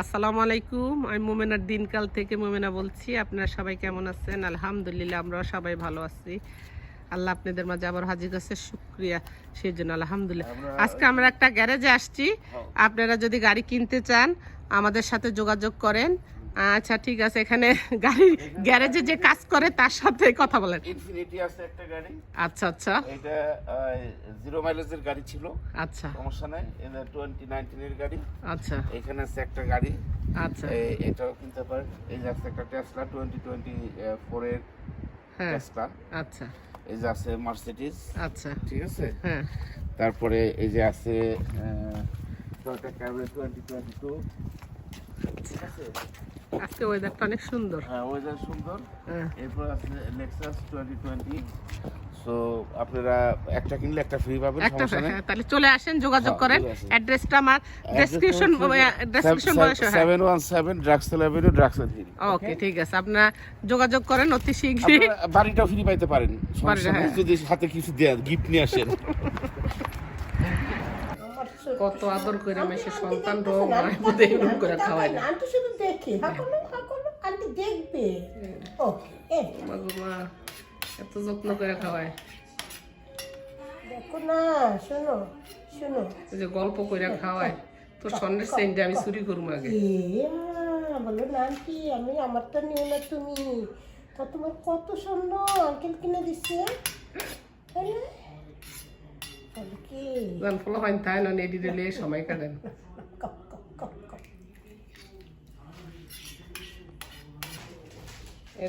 আসসালামু আলাইকুম আমি মোমেনার দিনকাল থেকে মোমেনা বলছি। আপনারা সবাই কেমন আছেন? আলহামদুলিল্লাহ আমরাও সবাই ভালো আছি। আল্লাহ আপনাদের মাঝে আবার হাজির কাছে শুক্রিয়া। সেই জন্য আলহামদুলিল্লাহ আজকে আমরা একটা গ্যারেজে আসছি। আপনারা যদি গাড়ি কিনতে চান আমাদের সাথে যোগাযোগ করেন। আচ্ছা ঠিক আছে এখানে গাড়ি গ্যারেজে যে কাজ করে তার সাথে কথা বলেন। ইনফিনিটি আছে একটা গাড়ি। আচ্ছা আচ্ছা। এটা জিরো মাইলেজের গাড়ি ছিল। আচ্ছা। সমস্যা নাই এটা টোয়েন্টি নাইনটিনের গাড়ি। আচ্ছা। এখানে আছে একটা গাড়ি। আচ্ছা। এটাও কিনতে পারেন। এই যে আছে একটা টেসলা টোয়েন্টি টোয়েন্টি ফোরের হ্যাঁ। টেসলা আচ্ছা। এই যে আছে মার্সিডিজ আচ্ছা। ঠিক আছে? হ্যাঁ। তারপরে এই যে আছে টয়োটা টোয়েন্টি টু ঠিক আছে? আজকে ওয়েদারটা অনেক সুন্দর। হ্যাঁ ওয়েদার সুন্দর। হ্যাঁ। এরপর আছে লেক্সাস টোয়েন্টি টোয়েন্টি সো আপনারা একটা কিনলে একটা ফ্রি পাবেন সমস্যা নেই। হ্যাঁ, তাহলে চলে আসেন যোগাযোগ হ্যাঁ, করেন। অ্যাড্রেসটা আমার description description one seven Drexel avenue Drexel hill okay ঠিক আছে। আপনারা যোগাযোগ করেন অতি শীঘ্রই। আপনারা বাড়িটাও ফ্রি পাইতে পারেন সমস্যা নেই। যদি হাতে কিছু দেন গিফট নিয়ে আসেন। কত আদর করে মেসে সন্তান রো মায়ের মধ্যে এরকম করে খাওয়াই না আন্টি শুধু দেখে হাকলো হাকলো আন্টি দেখবে। মাগো মা এত যত্ন করে খাওয়ায়। দেখো না শোনো শোনো। যে গল্প করে খাওয়ায় তোর স্বর্ণের সেন্টে আমি চুরি করব আগে। বলো না আন্টি আমি আমার তো নিও না তুমি। তা তোমার কত সুন্দর আঙ্কেল কিনে দিচ্ছে তাই না? বলো ফলো হয় তাই না নেডি রেলে সময় কাটেন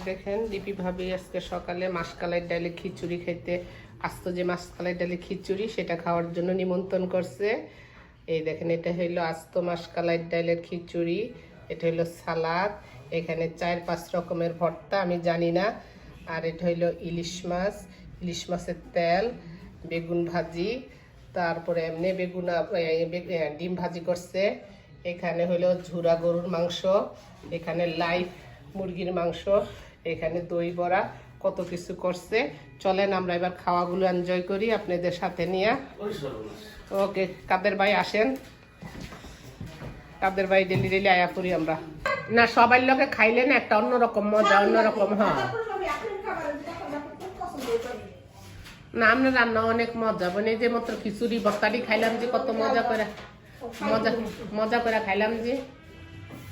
দেখেন, লিপি ভাবি আজকে সকালে মাসকালের ডালে খিচুড়ি খাইতে আস্ত যে মাসকালের ডালে খিচুড়ি, সেটা খাওয়ার জন্য নিমন্ত্রণ করছে। এই দেখেন, এটা হইল আস্ত মাসকালের ডালের খিচুড়ি, এটা হইল সালাদ, এখানে চার পাঁচ রকমের ভর্তা, আমি জানি না। আর এটা হইল ইলিশ মাছ, ইলিশ মাছের তেল, বেগুন ভাজি তারপরে এমনি বেগুন ডিম ভাজি করছে। এখানে হলো ঝুরা গরুর মাংস, এখানে লাইভ মুরগির মাংস, এখানে দই বড়া, কত কিছু করছে। চলেন আমরা এবার খাওয়াগুলো এনজয় করি আপনাদের সাথে নিয়ে। ওকে, কাদের ভাই আসেন? কাদের ভাই ডেলি ডেলি আয়া করি আমরা। না সবাই লোকে খাইলে না একটা অন্যরকম মজা, অন্যরকম, হয়। না আমরা রান্না অনেক মজা। মানে যে মাত্র খিচুড়ি বস্তাটি খাইলাম যে কত মজা করে। মজা মজা করে খাইলাম যে।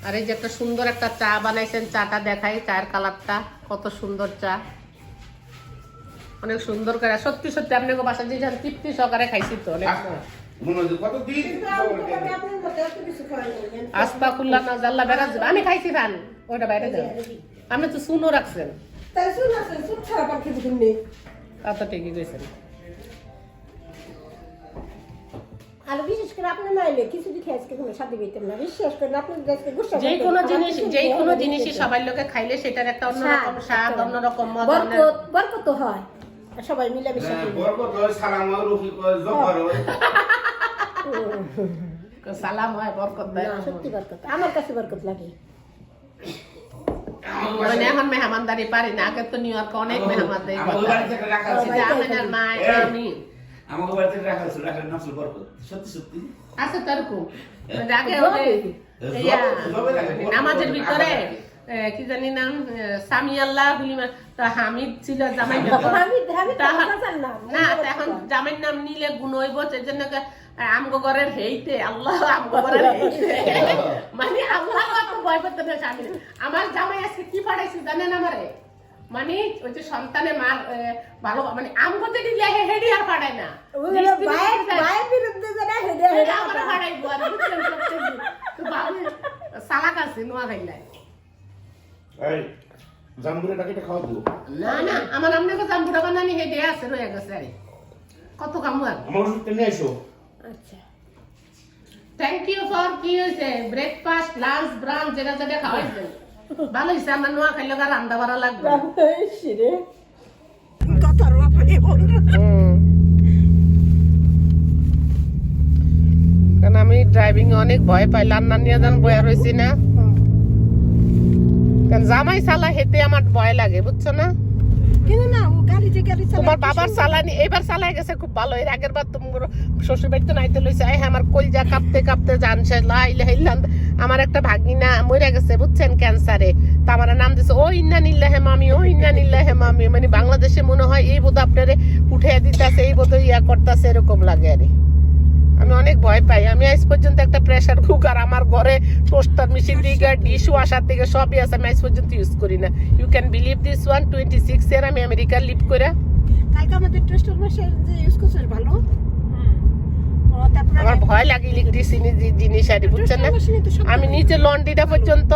আর এই যে একটা সুন্দর একটা চা বানাইছেন চাটা দেখাই চায়ের কালারটা কত সুন্দর চা। অনেক সুন্দর করে। সত্যি সত্যি আপনাকে বাসা যান তৃপ্তি সহকারে খাইছি তো অনেক আস্তা খুল্লা না জাল্লা বেড়া যাবে আমি খাইছি খান ওইটা বাইরে যান। আপনি তো শুনো রাখছেন। তাই শুন শুন খারাপ আর কিছু নেই। ঠিকই আর বিশেষ করে আপনার নাইলে কিছু আজকে কোনো সাথে পেতাম না। বিশ্বাস করেন আপনার আজকে গুসা যে কোনো জিনিস যে কোনো জিনিসই সবার লোকে খাইলে সেটার একটা অন্যরকম স্বাদ অন্যরকম মজা বরকত বরকত হয়। সবাই মিলে মিশে বরকত হয় সালাম হয় রফিক হয় জব্বার হয়। সালাম হয় বরকত দেয়। সত্যি বরকত। আমার কাছে বরকত লাগে। মানে এখন মেহমানদারি পারি না আগে তো নিউ ইয়র্কে অনেক মেহমানদারি আমিনার মা আমি আমার বাড়িতে রাখা আছে রাখা সত্যি সত্যি আগে বরকত নামাজের ভিতরে কি জানি নাম? এ, সামি আল্লাহ হুলিমা তো হামিদ ছিল জামাই না তো এখন জামাইর নাম নিলে গুণ হইব সেজন্য আমগো ঘরের হেইতে আল্লাহ আমগো ঘরের হেইতে মানে আল্লাহ ভয় করতে না স্বামী আমার জামাই আজকে কি পাঠাইছি জানেন আমারে মানে ওই যে সন্তানে মার ভালো মানে আমগো যে দিলে হে হেডি আর পাঠায় না। বিরুদ্ধে যারা হেডে পাঠাইবো আর বাবু সালাক আছে নোয়া খাইলাই এই জাম্বুরে টাকাটা খাওয়া দিও না না আমার আমনে তো জাম্বুটা বানানি হেডে আছে রয়ে গেছে আরে। কত কামু আর? আমার ওষুধটা নিয়ে এসো আচ্ছা। থ্যাংক ইউ ফর কি হয়েছে ব্রেকফাস্ট লাঞ্চ ব্রাঞ্চ যেটা যেটা খাওয়াইছেন ভালো হয়েছে আমার নোয়া খাইলে আর রান্না বাড়া লাগবে। শিরে কারণ আমি ড্রাইভিং অনেক ভয় পাই রান্না নিয়ে যান বয়া রয়েছি না। জামাই সালা হেতে আমার ভয় লাগে বুঝছ না? কিন্তু না? ও গাড়ি যে গাড়ি চালায় তোমার বাবার চালানি এবার গেছে খুব ভালো। এর আগের বার তোমার শ্বশুর বাড়িতে নাইতে লইছে। এই আমার কলজা কাঁপতে কাঁপতে জানছে লাইলে হেইলাম আমার একটা ভাগিনা মরে গেছে বুঝছেন ক্যান্সারে। তা আমার নাম দিছে ও ইন্না নিল্লা হে মামি ও ইন্না নিল্লা হে মামি। মানে বাংলাদেশে মনে হয় এই বোধ আপনারে উঠে দিতেছে এই বোধ ইয়া করতেছে এরকম লাগে আরে। আমি অনেক ভয় পাই। আমি আজ পর্যন্ত একটা প্রেশার কুকার আমার ঘরে টোস্টার মেশিন থেকে ডিশ ওয়াশার থেকে সবই আছে আমি আজ পর্যন্ত ইউজ করি না। You can believe this one twenty six year আমি আমেরিকার লিভ করে। কালকে আমাদের টেস্টার মেশিন যে ইউজ করছিস ভালো? আমার ভয় লাগে ইলেকট্রিসিটি জিনিস আর বুঝছেন না? আমি নিচে লন্ড্রিটা পর্যন্ত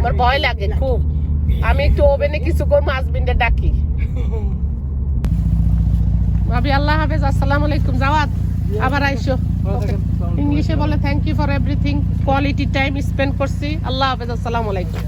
আমার ভয় লাগে খুব। আমি একটু ওভেনে কিছু করব হাজবেন্ডে ডাকি। ভাবি আল্লাহ হাফেজ আসসালামু আলাইকুম জাওয়াত। আবার আইসো। ইংলিশে বলে thank you for everything quality time spend করছি। আল্লাহ হাফেজ আসসালামু আলাইকুম।